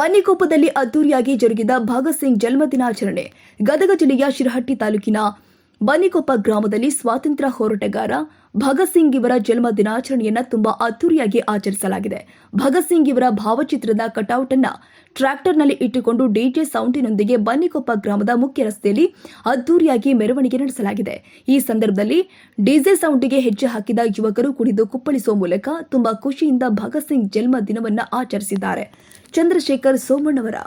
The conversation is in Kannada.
ಬನ್ನಿಕೊಪ್ಪದಲ್ಲಿ ಅದ್ದೂರಿಯಾಗಿ ಜರುಗಿದ ಭಗತ್ ಸಿಂಗ್ ಜನ್ಮದಿನಾಚರಣೆ ಗದಗ ಜಿಲ್ಲೆಯ ಶಿರಹಟ್ಟಿ ತಾಲೂಕಿನ ಬನ್ನಿಕೊಪ್ಪ ಗ್ರಾಮದಲ್ಲಿ ಸ್ವಾತಂತ್ರ್ಯ ಹೋರಾಟಗಾರ ಭಗತ್ ಸಿಂಗ್ ಇವರ ಜನ್ಮ ದಿನಾಚರಣೆಯನ್ನು ತುಂಬಾ ಅದ್ದೂರಿಯಾಗಿ ಆಚರಿಸಲಾಗಿದೆ. ಭಗತ್ ಸಿಂಗ್ ಇವರ ಭಾವಚಿತ್ರದ ಕಟೌಟ್ ಅನ್ನ ಟ್ರ್ಯಾಕ್ಟರ್ನಲ್ಲಿ ಇಟ್ಟುಕೊಂಡು ಡಿಜೆ ಸೌಂಡಿನೊಂದಿಗೆ ಬನ್ನಿಕೊಪ್ಪ ಗ್ರಾಮದ ಮುಖ್ಯ ರಸ್ತೆಯಲ್ಲಿ ಅದ್ದೂರಿಯಾಗಿ ಮೆರವಣಿಗೆ ನಡೆಸಲಾಗಿದೆ. ಈ ಸಂದರ್ಭದಲ್ಲಿ ಡಿಜೆ ಸೌಂಡಿಗೆ ಹೆಜ್ಜೆ ಹಾಕಿದ ಯುವಕರು ಕುಡಿದು ಕುಪ್ಪಳಿಸುವ ಮೂಲಕ ತುಂಬಾ ಖುಷಿಯಿಂದ ಭಗತ್ ಸಿಂಗ್ ಜನ್ಮ ದಿನವನ್ನ ಆಚರಿಸಿದ್ದಾರೆ. ಚಂದ್ರಶೇಖರ್ ಸೋಮಣ್ಣವರ